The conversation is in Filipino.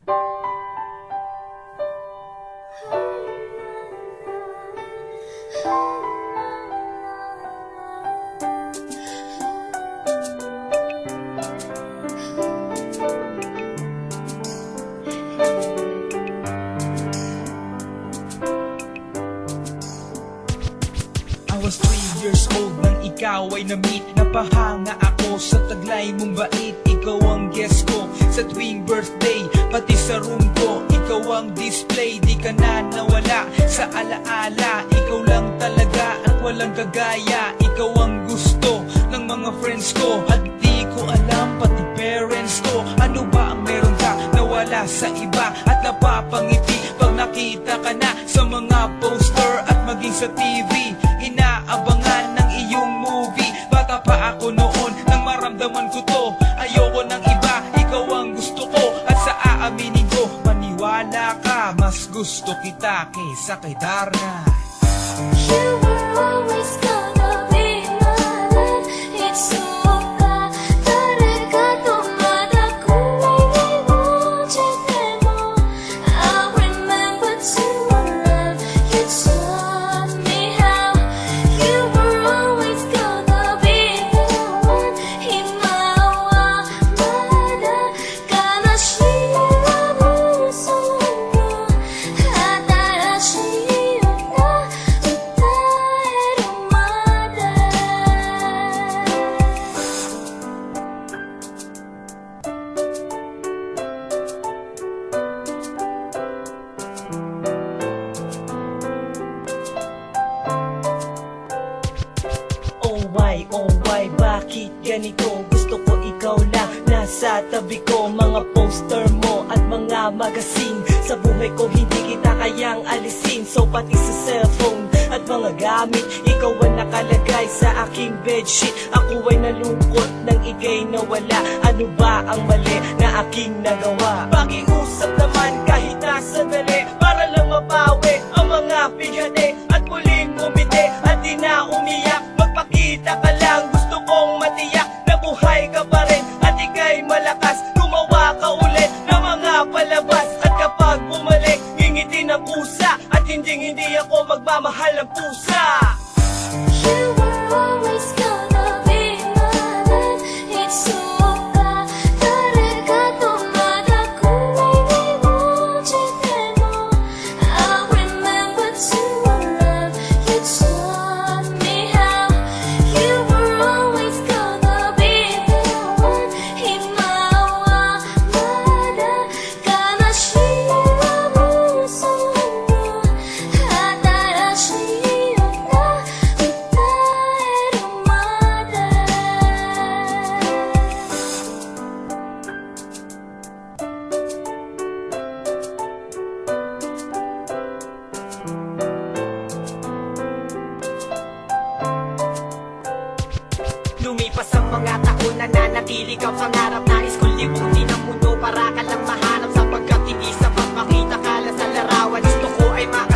Was three years old nang ikaw ay na-meet. Napahanga ako sa taglay mong bait. Ikaw ang guest ko sa tuwing birthday Pati sa room ko, ikaw ang display Di ka na nawala. Sa alaala Ikaw lang talaga at walang kagaya. Ikaw ang gusto ng mga friends ko. At di ko alam pati parents ko. Ano ba ang meron ka nawala sa iba? At napapangiti pag nakita ka na Sa mga poster at maging sa TV Inaabangan ng iyong movie. Bata pa ako noon nang maramdaman ko to. Ayoko ng gusto kita kaysa kay Darna You were always gonna why, oh why, bakit ganito? Gusto ko ikaw lang. Nasa tabi ko Mga poster mo at mga magasin. Sa buhay ko hindi kita kayang alisin. So pati sa cellphone at mga gamit Ikaw ang nakalagay sa aking bedsheet. Ako ay nalungkot nang ikay nawala. Ano ba ang mali na aking nagawa? Pakiusap malakas. Gumawa ka ulit mga taon na nanatili ka. Pangarap Nais kong libutin ang mundo para ka lang mahanap Sapagkat hindi sapat makita ka lang sa larawan. Gusto ko ay makasama